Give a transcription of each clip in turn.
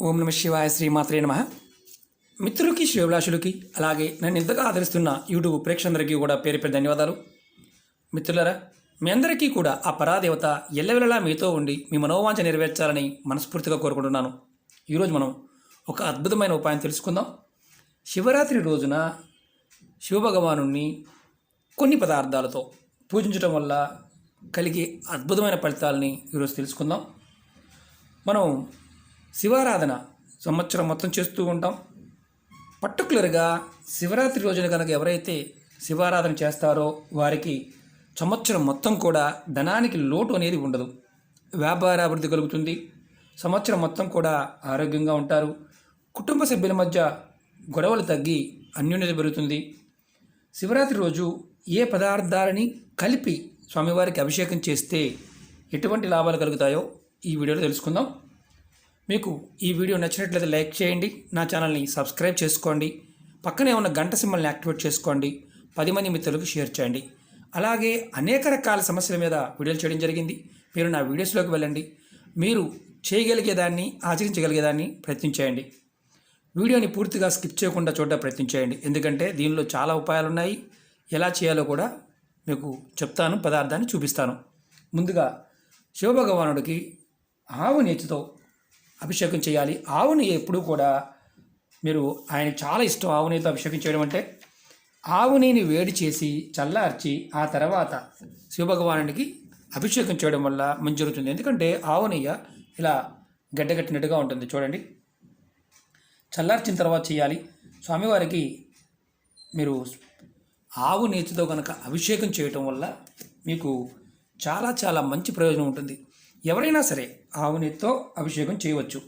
ఓం నమ శివాయ శ్రీమాత్రే నమ. మిత్రులకి శ్రేభిలాషులకి అలాగే నన్ను ఇంతగా ఆదరిస్తున్న యూట్యూబ్ ప్రేక్షకులందరికీ కూడా పేరు పేరు ధన్యవాదాలు. మిత్రులరా మీ అందరికీ కూడా ఆ పరాదేవత ఎల్లవెల్లలా మీతో ఉండి మీ మనోవాంఛ నెరవేర్చాలని మనస్ఫూర్తిగా కోరుకుంటున్నాను. ఈరోజు మనం ఒక అద్భుతమైన ఉపాయం తెలుసుకుందాం. శివరాత్రి రోజున శివభగవాను కొన్ని పదార్థాలతో పూజించడం వల్ల కలిగే అద్భుతమైన ఫలితాలని ఈరోజు తెలుసుకుందాం. మనం శివారాధన సంవత్సరం మొత్తం చేస్తూ ఉంటాం. పర్టికులర్గా శివరాత్రి రోజున కనుక ఎవరైతే శివారాధన చేస్తారో వారికి సంవత్సరం మొత్తం కూడా ధనానికి లోటు అనేది ఉండదు. వ్యాపార అభివృద్ధి కలుగుతుంది. సంవత్సరం మొత్తం కూడా ఆరోగ్యంగా ఉంటారు. కుటుంబ సభ్యుల మధ్య గొడవలు తగ్గి అన్యోన్యత పెరుగుతుంది. శివరాత్రి రోజు ఏ పదార్థాలని కలిపి స్వామివారికి అభిషేకం చేస్తే ఎటువంటి లాభాలు కలుగుతాయో ఈ వీడియోలో తెలుసుకుందాం. మీకు ఈ వీడియో నచ్చినట్లయితే లైక్ చేయండి నా ఛానల్ని సబ్స్క్రైబ్ చేసుకోండి పక్కనే ఉన్న గంట సింబల్ని యాక్టివేట్ చేసుకోండి పది మంది మిత్రులకు షేర్ చేయండి. అలాగే అనేక రకాల సమస్యల మీద వీడియోలు చేయడం జరిగింది. మీరు నా వీడియోస్లోకి వెళ్ళండి. మీరు చేయగలిగేదాన్ని ఆచరించగలిగేదాన్ని ప్రయత్నం చేయండి. వీడియోని పూర్తిగా స్కిప్ చేయకుండా చూడడం ప్రయత్నించేయండి ఎందుకంటే దీనిలో చాలా ఉపాయాలు ఉన్నాయి ఎలా చేయాలో కూడా మీకు చెప్తాను పదార్థాన్ని చూపిస్తాను. ముందుగా శివభగవానుడికి ఆవు నేతితో అభిషేకం చేయాలి. ఆవుని ఎప్పుడూ కూడా మీరు ఆయన చాలా ఇష్టం. ఆవు నెయ్యితో అభిషేకం చేయడం అంటే ఆవు నెయ్యిని వేడి చేసి చల్లార్చి ఆ తర్వాత శివభగవానుడికి అభిషేకం చేయడం వల్ల మంచి జరుగుతుంది. ఎందుకంటే ఆవు నెయ్య ఇలా గడ్డగట్టినట్టుగా ఉంటుంది. చూడండి. చల్లార్చిన తర్వాత చేయాలి. స్వామివారికి మీరు ఆవు నేతితో కనుక అభిషేకం చేయటం వల్ల మీకు చాలా చాలా మంచి ప్రయోజనం ఉంటుంది. ఎవరైనా సరే ఆవు అభిషేకం చేయవచ్చు.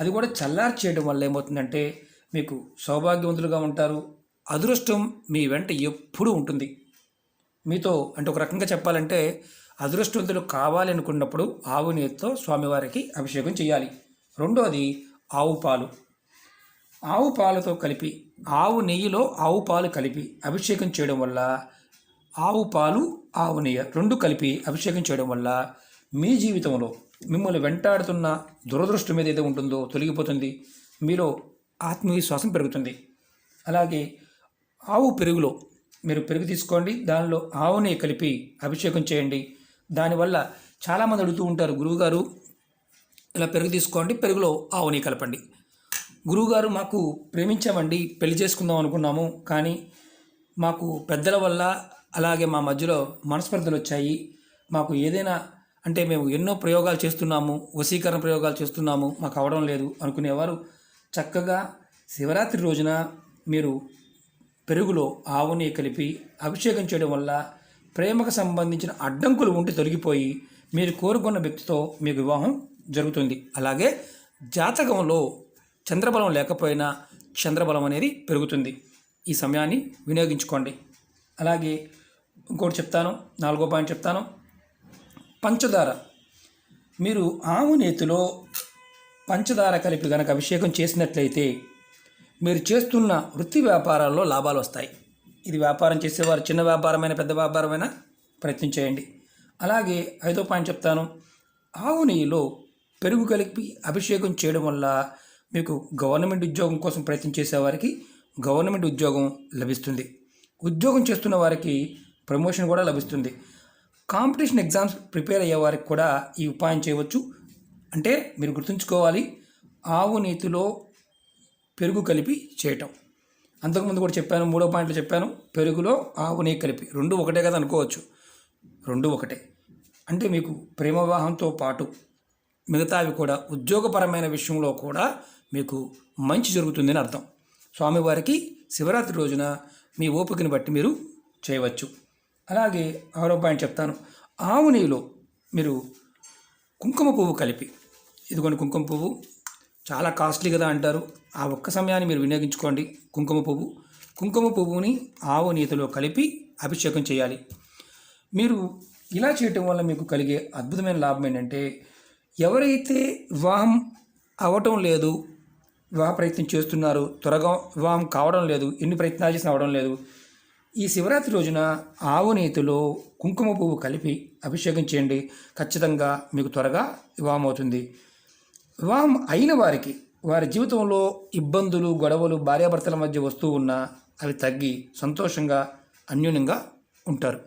అది కూడా చల్లార్చి చేయడం వల్ల ఏమవుతుందంటే మీకు సౌభాగ్యవంతులుగా ఉంటారు. అదృష్టం మీ వెంట ఎప్పుడూ ఉంటుంది. మీతో అంటే ఒక రకంగా చెప్పాలంటే అదృష్టవంతులు కావాలి అనుకున్నప్పుడు ఆవు నెయ్యితో స్వామివారికి అభిషేకం చేయాలి. రెండోది ఆవు పాలు. ఆవు పాలతో కలిపి ఆవు నెయ్యిలో ఆవు పాలు కలిపి అభిషేకం చేయడం వల్ల ఆవు పాలు ఆవు నెయ్యి రెండు కలిపి అభిషేకం చేయడం వల్ల మీ జీవితంలో మిమ్మల్ని వెంటాడుతున్న దురదృష్టం ఏదైతే ఉంటుందో తొలగిపోతుంది. మీలో ఆత్మవిశ్వాసం పెరుగుతుంది. అలాగే ఆవు పెరుగులో మీరు పెరుగు తీసుకోండి. దానిలో ఆవుని కలిపి అభిషేకం చేయండి. దానివల్ల చాలామంది అడుగుతూ ఉంటారు గురువుగారు ఇలా పెరుగు తీసుకోండి పెరుగులో ఆవుని కలపండి. గురువుగారు మాకు ప్రేమించామండి పెళ్ళి చేసుకుందాం అనుకున్నాము కానీ మాకు పెద్దల వల్ల అలాగే మా మధ్యలో మనస్పర్ధలు వచ్చాయి. మాకు ఏదైనా అంటే మేము ఎన్నో ప్రయోగాలు చేస్తున్నాము వశీకరణ ప్రయోగాలు చేస్తున్నాము మాకు అవడం లేదు అనుకునేవారు. చక్కగా శివరాత్రి రోజున మీరు పెరుగులో ఆవుని కలిపి అభిషేకం చేయడం వల్ల ప్రేమకు సంబంధించిన అడ్డంకులు ఉంటే తొలగిపోయి మీరు కోరుకున్న వ్యక్తితో మీకు వివాహం జరుగుతుంది. అలాగే జాతకంలో చంద్రబలం లేకపోయినా చంద్రబలం అనేది పెరుగుతుంది. ఈ సమయాన్ని వినియోగించుకోండి. అలాగే ఇంకోటి చెప్తాను నాలుగో పాయింట్ చెప్తాను. పంచదార. మీరు ఆవు నేతిలో పంచదార కలిపి గనక అభిషేకం చేసినట్లయితే మీరు చేస్తున్న వృత్తి వ్యాపారాల్లో లాభాలు వస్తాయి. ఇది వ్యాపారం చేసేవారు చిన్న వ్యాపారమైన పెద్ద వ్యాపారమైన ప్రయత్నం చేయండి. అలాగే ఐదో పాయింట్ చెప్తాను. ఆవు నెయ్యిలో పెరుగు కలిపి అభిషేకం చేయడం వల్ల మీకు గవర్నమెంట్ ఉద్యోగం కోసం ప్రయత్నం చేసేవారికి గవర్నమెంట్ ఉద్యోగం లభిస్తుంది. ఉద్యోగం చేస్తున్న వారికి ప్రమోషన్ కూడా లభిస్తుంది. కాంపిటీషన్ ఎగ్జామ్స్ ప్రిపేర్ అయ్యే వారికి కూడా ఈ ఉపాయం చేయవచ్చు. అంటే మీరు గుర్తుంచుకోవాలి ఆవు నీతిలో పెరుగు కలిపి చేయటం. అంతకుముందు కూడా చెప్పాను మూడో పాయింట్లో చెప్పాను పెరుగులో ఆవు నెయ్యి కలిపి. రెండు ఒకటే కదా అనుకోవచ్చు. రెండు ఒకటే. అంటే మీకు ప్రేమవాహంతో పాటు మిగతావి కూడా ఉద్యోగపరమైన విషయంలో కూడా మీకు మంచి జరుగుతుందని అర్థం. స్వామివారికి శివరాత్రి రోజున మీ ఓపికను బట్టి మీరు చేయవచ్చు. అలాగే ఆరో పాయింట్ చెప్తాను. ఆవు నెయ్యిలో మీరు కుంకుమ పువ్వు కలిపి ఇదిగోండి కుంకుమ పువ్వు చాలా కాస్ట్లీ కదా అంటారు. ఆ ఒక్క సమయాన్ని మీరు వినియోగించుకోండి. కుంకుమ పువ్వు కుంకుమ పువ్వుని ఆవు నీతిలో కలిపి అభిషేకం చేయాలి. మీరు ఇలా చేయటం వల్ల మీకు కలిగే అద్భుతమైన లాభం ఏంటంటే ఎవరైతే వివాహం అవ్వటం లేదు వివాహ ప్రయత్నం చేస్తున్నారు త్వరగా వివాహం కావడం లేదు ఎన్ని ప్రయత్నాలు చేసినా అవడం లేదు ఈ శివరాత్రి రోజున ఆవు నేతిలో కుంకుమ పువ్వు కలిపి అభిషేకం చేయండి. ఖచ్చితంగా మీకు త్వరగా వివాహం అవుతుంది. వివాహం అయిన వారికి వారి జీవితంలో ఇబ్బందులు గొడవలు భార్యాభర్తల మధ్య వస్తూ ఉన్నా అవి తగ్గి సంతోషంగా అన్యోన్యంగా ఉంటారు.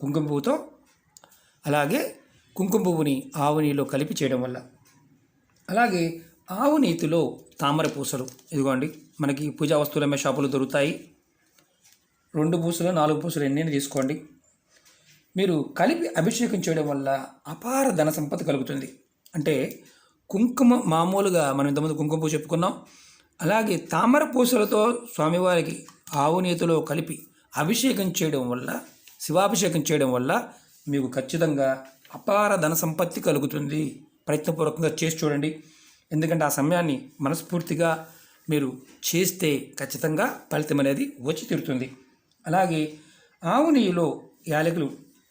కుంకుమ పువ్వుతో అలాగే కుంకుమ పువ్వుని ఆవు నీళ్ళు కలిపి చేయడం వల్ల. అలాగే ఆవు నీతిలో తామర పూసలు. ఇదిగోండి మనకి పూజా వస్తువులు అమ్మే షాపులు దొరుకుతాయి. రెండు పూసలు నాలుగు పూసలు ఎన్నైనా తీసుకోండి. మీరు కలిపి అభిషేకం చేయడం వల్ల అపార ధన సంపద కలుగుతుంది. అంటే కుంకుమ మామూలుగా మనం ఇంతకుముందు కుంకుమ పూజ చెప్పుకున్నాం. అలాగే తామర పూసలతో స్వామివారికి ఆవునేతిలో కలిపి అభిషేకం చేయడం వల్ల శివాభిషేకం చేయడం వల్ల మీకు ఖచ్చితంగా అపార ధన సంపత్తి కలుగుతుంది. ప్రయత్నపూర్వకంగా చేసి చూడండి. ఎందుకంటే ఆ సమయాన్ని మనస్ఫూర్తిగా మీరు చేస్తే ఖచ్చితంగా ఫలితం అనేది వచ్చి తీరుతుంది. అలాగే ఆవు నెయ్యిలో యాలకులు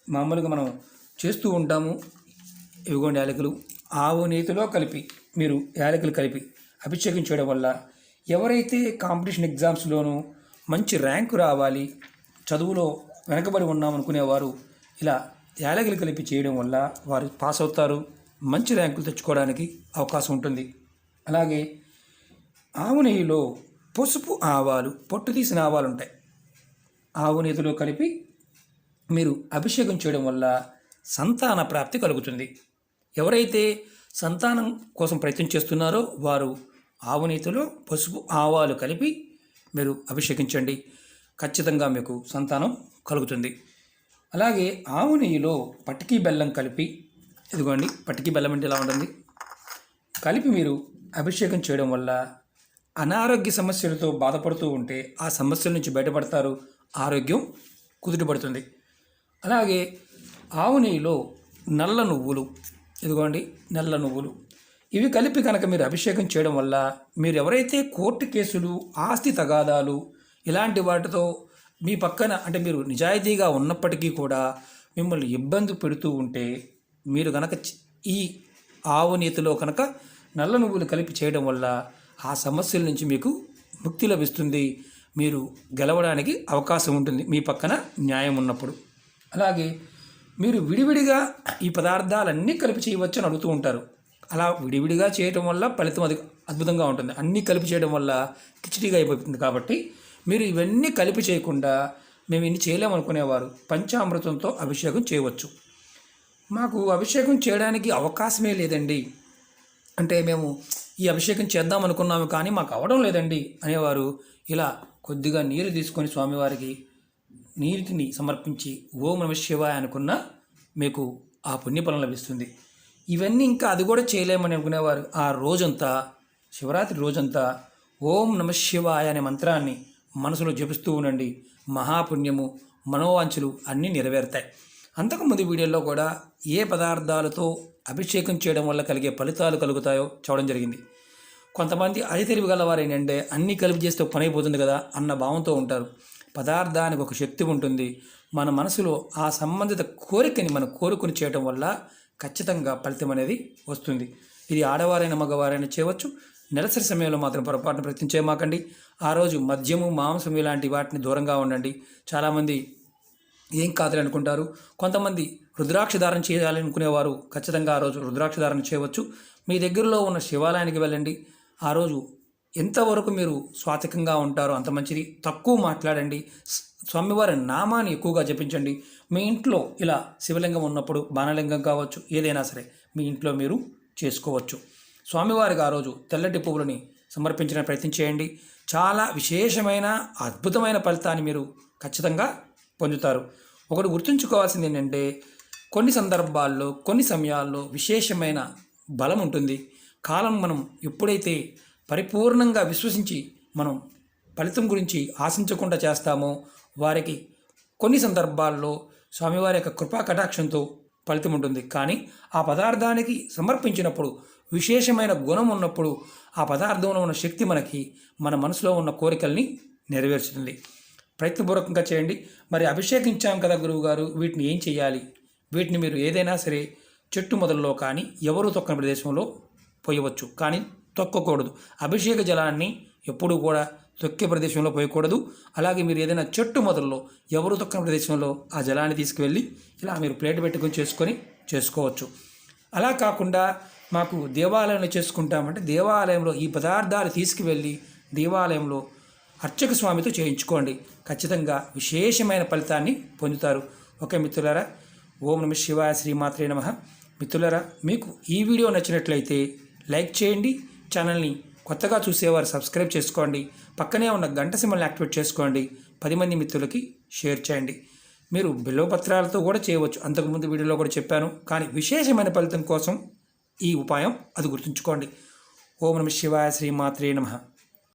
మామూలుగా మనం చేస్తూ ఉంటాము. ఇవిగోండి యాలకులు. ఆవు నెయ్యిలో కలిపి మీరు యాలకులు కలిపి అభిషేకం చేయడం వల్ల ఎవరైతే కాంపిటీషన్ ఎగ్జామ్స్లోనూ మంచి ర్యాంకు రావాలి చదువులో వెనకబడి ఉన్నామనుకునేవారు ఇలా యాలకులు కలిపి చేయడం వల్ల వారు పాస్ అవుతారు. మంచి ర్యాంకులు తెచ్చుకోవడానికి అవకాశం ఉంటుంది. అలాగే ఆవు నెయ్యిలో పసుపు ఆవాలు పొట్టు తీసిన ఆవాలు ఉంటాయి. ఆవు నీతిలో కలిపి మీరు అభిషేకం చేయడం వల్ల సంతాన ప్రాప్తి కలుగుతుంది. ఎవరైతే సంతానం కోసం ప్రయత్నం చేస్తున్నారో వారు ఆవు నీతిలో పసుపు ఆవాలు కలిపి మీరు అభిషేకించండి. ఖచ్చితంగా మీకు సంతానం కలుగుతుంది. అలాగే ఆవు నెయ్యిలో పటికీ బెల్లం కలిపి ఇదిగోండి పటికీ బెల్లం అంటే ఇలా ఉంటుంది? కలిపి మీరు అభిషేకం చేయడం వల్ల అనారోగ్య సమస్యలతో బాధపడుతూ ఉంటే ఆ సమస్యల నుంచి బయటపడతారు. ఆరోగ్యం కుదుటపడుతుంది. అలాగే ఆవు నెయ్యిలో నల్ల నువ్వులు ఇదిగోండి నల్ల నువ్వులు. ఇవి కలిపి కనుక మీరు అభిషేకం చేయడం వల్ల మీరు ఎవరైతే కోర్టు కేసులు ఆస్తి తగాదాలు ఇలాంటి వాటితో మీ పక్కన అంటే మీరు నిజాయితీగా ఉన్నప్పటికీ కూడా మిమ్మల్ని ఇబ్బంది పెడుతూ ఉంటే మీరు కనుక ఈ ఆవు నీతిలో కనుక నల్ల నువ్వులు కలిపి చేయడం వల్ల ఆ సమస్యల నుంచి మీకు ముక్తి లభిస్తుంది. మీరు గెలవడానికి అవకాశం ఉంటుంది. మీ పక్కన న్యాయం ఉన్నప్పుడు. అలాగే మీరు విడివిడిగా ఈ పదార్థాలన్నీ కలిపి చేయవచ్చు అని అడుగుతూ ఉంటారు. అలా విడివిడిగా చేయటం వల్ల ఫలితం అది అద్భుతంగా ఉంటుంది. అన్నీ కలిపి చేయడం వల్ల కిచిడిగా అయిపోతుంది కాబట్టి మీరు ఇవన్నీ కలిపి చేయకుండా మేము ఇన్ని చేయలేమనుకునేవారు పంచామృతంతో అభిషేకం చేయవచ్చు. మాకు అభిషేకం చేయడానికి అవకాశమే లేదండి. అంటే మేము ఈ అభిషేకం చేద్దాం అనుకున్నాము కానీ మాకు అవడం లేదండి అనేవారు ఇలా కొద్దిగా నీరు తీసుకొని స్వామివారికి నీటిని సమర్పించి ఓం నమ శివాయ అనుకున్న మీకు ఆ పుణ్యఫలం లభిస్తుంది. ఇవన్నీ ఇంకా అది కూడా చేయలేమని అనుకునేవారు. ఆ రోజంతా శివరాత్రి రోజంతా ఓం నమ శివాయ అనే మంత్రాన్ని మనసులో జపిస్తూ ఉండండి. మహాపుణ్యము మనోవాంఛలు అన్నీ నెరవేరుతాయి. అంతకుముందు వీడియోలో కూడా ఏ పదార్థాలతో అభిషేకం చేయడం వల్ల కలిగే ఫలితాలు కలుగుతాయో చూడడం జరిగింది. కొంతమంది అది తెలివి గలవారు ఏంటంటే అన్నీ కలిపి చేస్తే పని అయిపోతుంది కదా అన్న భావంతో ఉంటారు. పదార్థానికి ఒక శక్తి ఉంటుంది. మన మనసులో ఆ సంబంధిత కోరికని మనం కోరుకుని చేయటం వల్ల ఖచ్చితంగా ఫలితం అనేది వస్తుంది. ఇది ఆడవారైన మగవారైనా చేయవచ్చు. నెలసరి సమయంలో మాత్రం పొరపాటున ప్రయత్నం చేయమాకండి. ఆ రోజు మద్యము మాంసం ఇలాంటి వాటిని దూరంగా ఉండండి. చాలామంది ఏం కాదని అనుకుంటారు. కొంతమంది రుద్రాక్ష ధారణ చేయాలనుకునేవారు ఖచ్చితంగా ఆ రోజు రుద్రాక్ష ధారణ చేయవచ్చు. మీ దగ్గరలో ఉన్న శివాలయానికి వెళ్ళండి. ఆ రోజు ఎంతవరకు మీరు స్వాతికంగా ఉంటారో అంత మంచిది. తక్కువ మాట్లాడండి. స్వామివారి నామాన్ని ఎక్కువగా జపించండి. మీ ఇంట్లో ఇలా శివలింగం ఉన్నప్పుడు బాణలింగం కావచ్చు ఏదైనా సరే మీ ఇంట్లో మీరు చేసుకోవచ్చు. స్వామివారికి ఆ రోజు తెల్లటి పువ్వులని సమర్పించిన ప్రయత్నం చేయండి. చాలా విశేషమైన అద్భుతమైన ఫలితాన్ని మీరు ఖచ్చితంగా పొందుతారు. ఒకటి గుర్తుంచుకోవాల్సింది ఏంటంటే కొన్ని సందర్భాల్లో కొన్ని సమయాల్లో విశేషమైన బలం ఉంటుంది. కాలం మనం ఎప్పుడైతే పరిపూర్ణంగా విశ్వసించి మనం ఫలితం గురించి ఆశించకుండా చేస్తామో వారికి కొన్ని సందర్భాల్లో స్వామివారి యొక్క కృపా కటాక్షంతో ఫలితం ఉంటుంది. కానీ ఆ పదార్థానికి సమర్పించినప్పుడు విశేషమైన గుణం ఉన్నప్పుడు ఆ పదార్థంలో ఉన్న శక్తి మనకి మన మనసులో ఉన్న కోరికల్ని నెరవేర్చుతుంది. ప్రయత్నపూర్వకంగా చేయండి. మరి అభిషేకించాం కదా గురువు గారు వీటిని ఏం చేయాలి? వీటిని మీరు ఏదైనా సరే చెట్టు మొదల్లో కానీ ఎవరు తొక్కని ప్రదేశంలో పోయవచ్చు. కానీ తొక్కకూడదు. అభిషేక జలాన్ని ఎప్పుడూ కూడా తొక్కే ప్రదేశంలో పోయకూడదు. అలాగే మీరు ఏదైనా చెట్టు మొదల్లో ఎవరు తొక్కని ప్రదేశంలో ఆ జలాన్ని తీసుకువెళ్ళి ఇలా మీరు ప్లేట్ పెట్టుకొని చేసుకొని చేసుకోవచ్చు. అలా కాకుండా మాకు దేవాలయంలో చేసుకుంటామంటే దేవాలయంలో ఈ పదార్థాలు తీసుకువెళ్ళి దేవాలయంలో అర్చక స్వామితో చేయించుకోండి. ఖచ్చితంగా విశేషమైన ఫలితాన్ని పొందుతారు. ఓకే మిత్రులారా ఓం నమ శివాయ శ్రీమాత్రే నమ. మిత్రులారా మీకు ఈ వీడియో నచ్చినట్లయితే లైక్ చేయండి. ఛానల్ని కొత్తగా చూసేవారు సబ్స్క్రైబ్ చేసుకోండి. పక్కనే ఉన్న గంట సిమ్మల్ని యాక్టివేట్ చేసుకోండి. పది మంది మిత్రులకి షేర్ చేయండి. మీరు బిల్వపత్రాలతో కూడా చేయవచ్చు. అంతకుముందు వీడియోలో కూడా చెప్పాను. కానీ విశేషమైన ఫలితం కోసం ఈ ఉపాయం అది గుర్తుంచుకోండి. ఓం నమ శివాయ శ్రీమాత్రే నమః.